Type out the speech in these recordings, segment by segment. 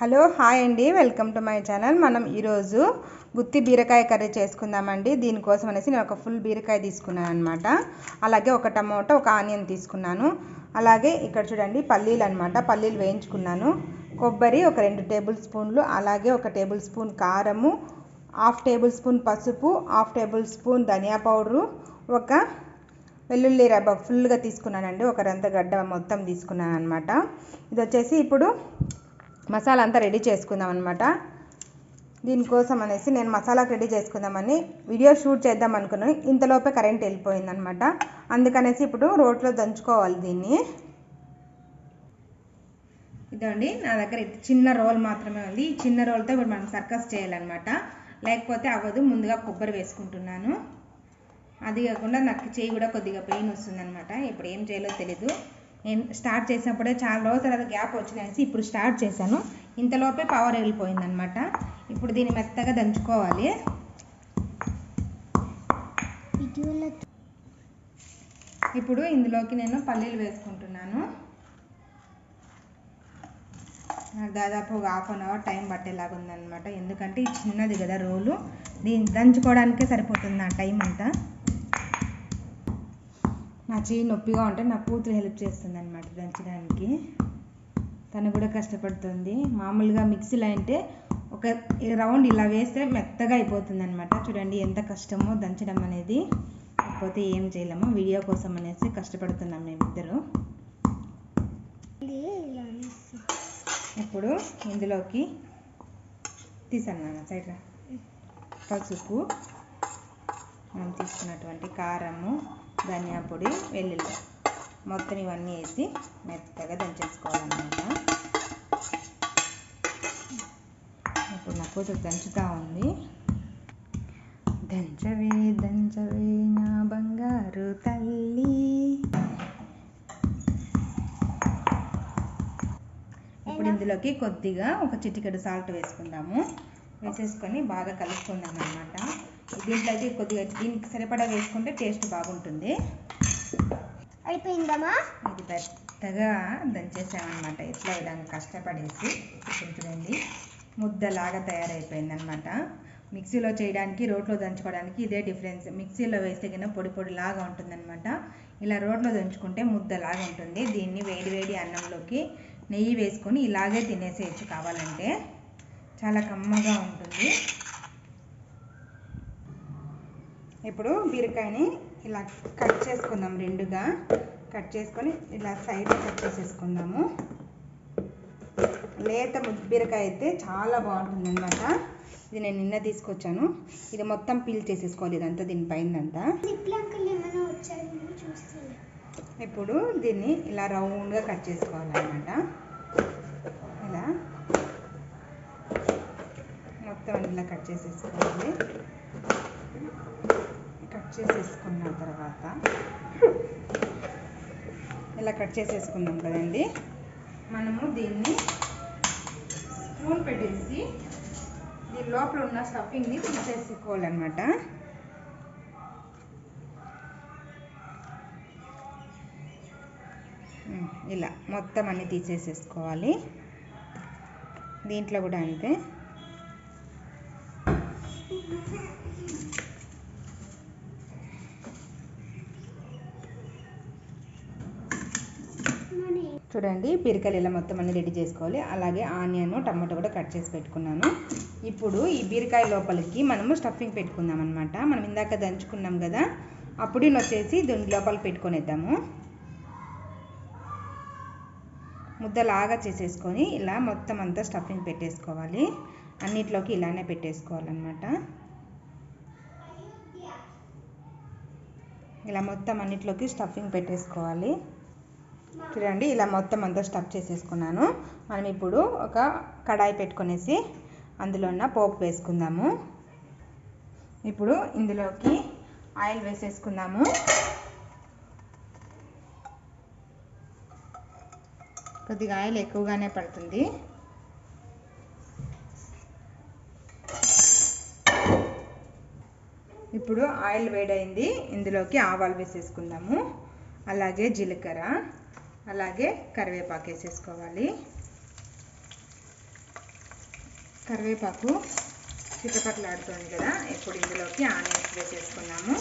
Hello hi అండి. Welcome to my channel. మనం ఈరోజు గుత్తి బీరకాయ కర్రీ చేసుకుందామండి. దీనికోసం అనేసి నేను ఒక ఫుల్ బీరకాయ తీసుకున్నాను అనమాట అలాగే ఒక టమోటా ఒక ఆనియన్ తీసుకున్నాను. అలాగే ఇక్కడ చూడండి పల్లీలు అనమాట పల్లీలు వేయించుకున్నాను. కొబ్బరి ఒక రెండు టేబుల్ స్పూన్లు. అలాగే ఒక టేబుల్ స్పూన్ కారము. హాఫ్ టేబుల్ స్పూన్ పసుపు. హాఫ్ టేబుల్ స్పూన్ ధనియా పౌడరు. ఒక వెల్లుల్లి రబ్బ ఫుల్గా తీసుకున్నానండి. ఒక రంత గడ్డ మొత్తం తీసుకున్నాను అనమాట ఇది వచ్చేసి ఇప్పుడు మసాలా అంతా రెడీ చేసుకుందాం అనమాట దీనికోసం అనేసి నేను మసాలాకు రెడీ చేసుకుందామని వీడియో షూట్ చేద్దాం అనుకున్నాను. ఇంతలోపే కరెంట్ వెళ్ళిపోయిందనమాట అందుకనేసి ఇప్పుడు రోట్లో దంచుకోవాలి దీన్ని. ఇదండి నా దగ్గర చిన్న రోల్ మాత్రమే ఉంది. ఈ చిన్న రోల్తో ఇప్పుడు మనం సర్కస్ చేయాలన్నమాట. లేకపోతే అవ్వదు ముందుగా కొబ్బరి వేసుకుంటున్నాను. అది కాకుండా నాకు చేయి కూడా కొద్దిగా పెయిన్ వస్తుంది అనమాట ఇప్పుడు ఏం చేయాలో తెలీదు. నేను స్టార్ట్ చేసినప్పుడే చాలా రోజుల తర్వాత గ్యాప్ వచ్చినాయని ఇప్పుడు స్టార్ట్ చేశాను. ఇంతలోపే పవర్ వెళ్ళిపోయిందనమాట ఇప్పుడు దీన్ని మెత్తగా దంచుకోవాలి. ఇప్పుడు ఇందులోకి నేను పల్లీలు వేసుకుంటున్నాను. దాదాపు ఒక హాఫ్ అన్ అవర్ టైం పట్టేలాగా ఉందన్నమాట. ఎందుకంటే ఇది చిన్నది కదా రోలు. దీన్ని దంచుకోవడానికే సరిపోతుంది ఆ టైం అంతా? నా చెయ్యి నొప్పిగా ఉంటే నా కూతురు హెల్ప్ చేస్తుంది అనమాట దంచడానికి. తను కూడా కష్టపడుతుంది. మామూలుగా మిక్సీలో అంటే ఒక రౌండ్ ఇలా వేస్తే మెత్తగా అయిపోతుంది అనమాట చూడండి ఎంత కష్టమో దంచడం అనేది. కాకపోతే ఏం చేయలేము. వీడియో కోసం అనేసి కష్టపడుతున్నాం మేమిద్దరు. ఇప్పుడు ఇందులోకి తీసాను సైడ్ పసుపు. మనం తీసుకున్నటువంటి కారము. ధనియా పొడి వెల్లుల్లి మొత్తం ఇవన్నీ వేసి మెత్తగా దంచేసుకోవాలన్నమాట. ఇప్పుడు నా కూతురు దంచుతూ ఉంది. దంచవే దంచవే నా బంగారు తల్లి. ఇప్పుడు ఇందులోకి కొద్దిగా ఒక చిటికెడు సాల్ట్ వేసుకుందాము. వేసేసుకొని బాగా కలుపుకుందాం అనమాట దీంట్లో అయితే కొద్దిగా దీనికి సరిపడా వేసుకుంటే టేస్ట్ బాగుంటుంది. అయిపోయిందమ్మా? ఇది పెద్దగా దంచేసామన్నమాట. ఇట్లా విధంగా కష్టపడేసి. ఇప్పుడు చూడండి ముద్దలాగా తయారైపోయింది అనమాట మిక్సీలో చేయడానికి రోట్లో దంచుకోవడానికి ఇదే డిఫరెన్స్. మిక్సీలో వేస్తే కింద పొడి పొడిలాగా ఉంటుందన్నమాట. ఇలా రోట్లో దంచుకుంటే ముద్దలాగా ఉంటుంది. దీన్ని వేడి వేడి అన్నంలోకి నెయ్యి వేసుకొని ఇలాగే తినేసేయచ్చు కావాలంటే. చాలా కమ్మగా ఉంటుంది. ఇప్పుడు బీరకాయని ఇలా కట్ చేసుకుందాం రెండుగా. కట్ చేసుకొని ఇలా సైడ్ కట్ చేసేసుకుందాము. లేత బీరకాయ అయితే చాలా బాగుంటుంది అనమాట ఇది నేను నిన్న తీసుకొచ్చాను. ఇది మొత్తం పీల్ చేసేసుకోవాలి ఇదంతా దీని పైనంతా. అంకుల్ ఏమైనా వచ్చారేమో చూస్తాను ఇప్పుడు దీన్ని ఇలా రౌండ్గా కట్ చేసుకోవాలన్నమాట. ఇలా మొత్తం ఇలా కట్ చేసేసుకోవాలి. చేసేసుకున్న తర్వాత ఇలా కట్ చేసేసుకున్నాం కదండి. మనము దీన్ని స్పూన్ పెట్టేసి దీని లోపల ఉన్న స్టఫింగ్ని తీసేసుకోవాలన్నమాట. ఇలా మొత్తం అన్నీ తీసేసేసుకోవాలి. దీంట్లో కూడా అంతే. చూడండి బీరకాయలు ఇలా మొత్తం అన్ని రెడీ చేసుకోవాలి. అలాగే ఆనియన్ టమాటో కూడా కట్ చేసి పెట్టుకున్నాను. ఇప్పుడు ఈ బీరకాయ లోపలికి మనము స్టఫింగ్ పెట్టుకుందాం అనమాట మనం ఇందాక దంచుకున్నాం కదా అప్పుడు వచ్చేసి దీని లోపల పెట్టుకొనిద్దాము. ముద్దలాగా చేసేసుకొని ఇలా మొత్తం అంతా స్టఫింగ్ పెట్టేసుకోవాలి. అన్నిట్లోకి ఇలానే పెట్టేసుకోవాలన్నమాట. ఇలా మొత్తం అన్నిట్లోకి స్టఫింగ్ పెట్టేసుకోవాలి. చూడండి ఇలా మొత్తం అంతా స్టఫ్ చేసేసుకున్నాను. మనం ఇప్పుడు ఒక కడాయి పెట్టుకునేసి అందులో ఉన్న పోపు వేసుకుందాము. ఇప్పుడు ఇందులోకి ఆయిల్ వేసేసుకుందాము. కొద్దిగా ఆయిల్ ఎక్కువగానే పడుతుంది. ఇప్పుడు ఆయిల్ వేడైంది. ఇందులోకి ఆవాలు వేసేసుకుందాము. అలాగే జీలకర్ర. అలాగే కరివేపాకు వేసేసుకోవాలి. కరివేపాకు చిట్టపట్లాడుతుంది కదా ఇప్పుడు ఇందులోకి ఆనియన్స్ వేసేసుకున్నాము.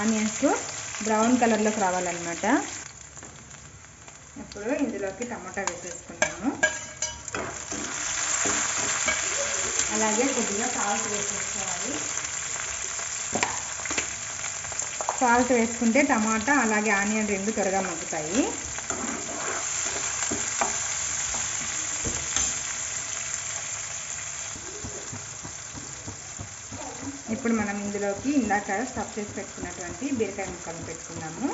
ఆనియన్స్ బ్రౌన్ కలర్లోకి రావాలన్నమాట. ఇప్పుడు ఇందులోకి టమాటా వేసేసుకున్నాము అలాగే కొద్దిగా సాల్ట్ వేసేసుకోవాలి. సాల్ట్ వేసుకుంటే టమాటా అలాగే ఆనియన్ రెండు త్వరగా మగ్గుతాయి. ఇప్పుడు మనం ఇందులోకి ఇందాక స్టఫ్ చేసి పెట్టుకున్నటువంటి బీరకాయ ముక్కలు పెట్టుకున్నాము.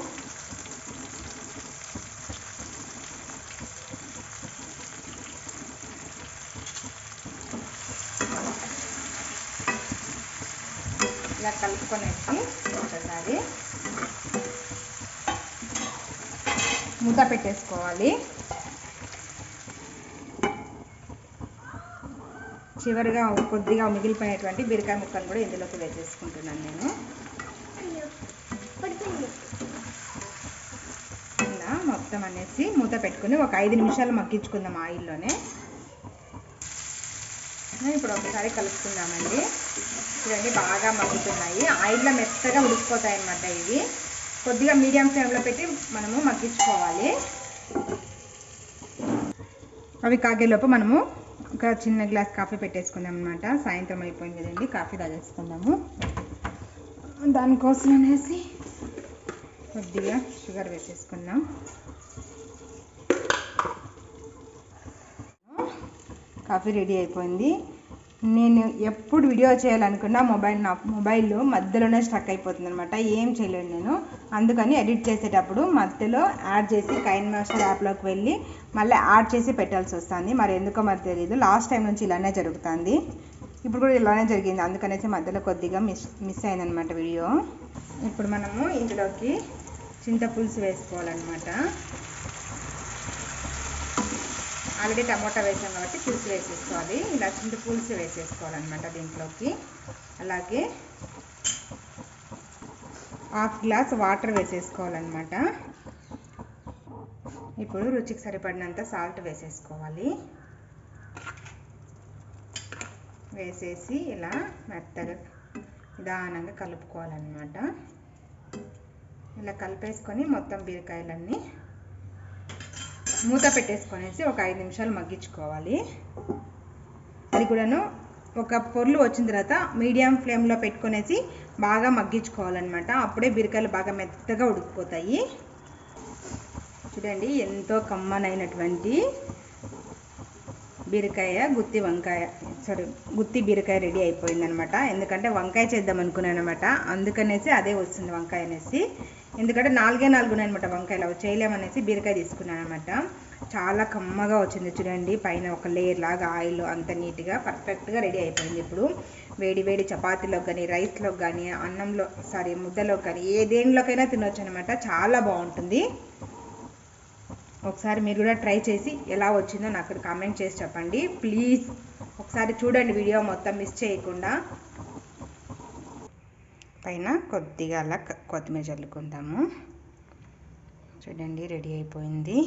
ఇలా కలుపుకొనేసి ఒకసారి మూత పెట్టేసుకోవాలి. చివరిగా కొద్దిగా మిగిలిపోయినటువంటి బీరకాయ ముక్కలు కూడా ఇందులోకి వేసేసుకుంటున్నాను నేను. ఇలా మొత్తం అనేసి మూత పెట్టుకుని ఒక ఐదు నిమిషాలు మగ్గించుకుందాం ఆయిల్లోనే. ఇప్పుడు ఒకసారి కలుపుకుందామండి. చూడండి బాగా మగ్గుతున్నాయి. ఆయిల్లో మెత్తగా ఉడికిపోతాయి అన్నమాట ఇవి. కొద్దిగా మీడియం ఫ్లేమ్లో పెట్టి మనము మగ్గించుకోవాలి. అవి కాగేలోపు మనము ఒక చిన్న గ్లాస్ కాఫీ పెట్టేసుకుందాం అనమాట సాయంత్రం అయిపోయింది కదండి కాఫీ తాగేసుకుందాము. దానికోసం అనేసి కొద్దిగా షుగర్ వేసేసుకుందాం. కాఫీ రెడీ అయిపోయింది. నేను ఎప్పుడు వీడియో చేయాలనుకున్నా మొబైల్ నా మొబైల్లో మధ్యలోనే స్ట్రక్ అయిపోతుంది అనమాట ఏం చేయలేను నేను. అందుకని ఎడిట్ చేసేటప్పుడు మధ్యలో యాడ్ చేసి కైన్ మాస్టర్ యాప్లోకి వెళ్ళి మళ్ళీ యాడ్ చేసి పెట్టాల్సి వస్తుంది. మరి ఎందుకో మరి తెలియదు లాస్ట్ టైం నుంచి ఇలానే జరుగుతుంది. ఇప్పుడు కూడా ఇలానే జరిగింది. అందుకనేసి మధ్యలో కొద్దిగా మిస్ మిస్ అయిందనమాట వీడియో. ఇప్పుడు మనము ఇందులోకి చింతపులుసు వేసుకోవాలన్నమాట. ఆల్రెడీ టమోటా వేసాం కాబట్టి పులుసు వేసేసుకోవాలి. ఇలా చింత పులుసు వేసేసుకోవాలన్నమాట దీంట్లోకి. అలాగే హాఫ్ గ్లాస్ వాటర్ వేసేసుకోవాలన్నమాట. ఇప్పుడు రుచికి సరిపడినంత సాల్ట్ వేసేసుకోవాలి. వేసేసి ఇలా మెత్తగా నిదానంగా కలుపుకోవాలన్నమాట. ఇలా కలిపేసుకొని మొత్తం బీరకాయలన్నీ మూత పెట్టేసుకొనేసి ఒక ఐదు నిమిషాలు మగ్గించుకోవాలి. అది కూడాను ఒక పొర్లు వచ్చిన తర్వాత మీడియం ఫ్లేమ్లో పెట్టుకునేసి బాగా మగ్గించుకోవాలన్నమాట. అప్పుడే బీరకాయలు బాగా మెత్తగా ఉడికిపోతాయి. చూడండి ఎంతో కమ్మనైనటువంటి బీరకాయ గుత్తి వంకాయ సారీ గుత్తి బీరకాయ రెడీ అయిపోయిందనమాట ఎందుకంటే వంకాయ చేద్దాం అనుకున్నాను అనమాట అందుకనేసి అదే వస్తుంది వంకాయ అనేసి. ఎందుకంటే నాలుగే నాలుగు ఉన్నాయన్నమాట వంకాయలు. అవి చేయలేమనేసి బీరకాయ తీసుకున్నాను అనమాట చాలా కమ్మగా వచ్చింది చూడండి. పైన ఒక లేయర్ లాగా ఆయిల్ అంత నీట్గా పర్ఫెక్ట్గా రెడీ అయిపోయింది ఇప్పుడు. వేడి వేడి చపాతీలోకి కానీ రైస్లోకి కానీ అన్నంలో సారీ ముద్దలోకి కానీ ఏ దేనిలోకైనా తినొచ్చు అనమాట చాలా బాగుంటుంది. ఒకసారి మీరు కూడా ట్రై చేసి ఎలా వచ్చిందో నాకు కామెంట్ చేసి చెప్పండి. ప్లీజ్ ఒకసారి చూడండి వీడియో మొత్తం మిస్ చేయకుండా. పైన కొద్దిగా అలా కొత్తిమీర చల్లుకుందాము. చూడండి రెడీ అయిపోయింది.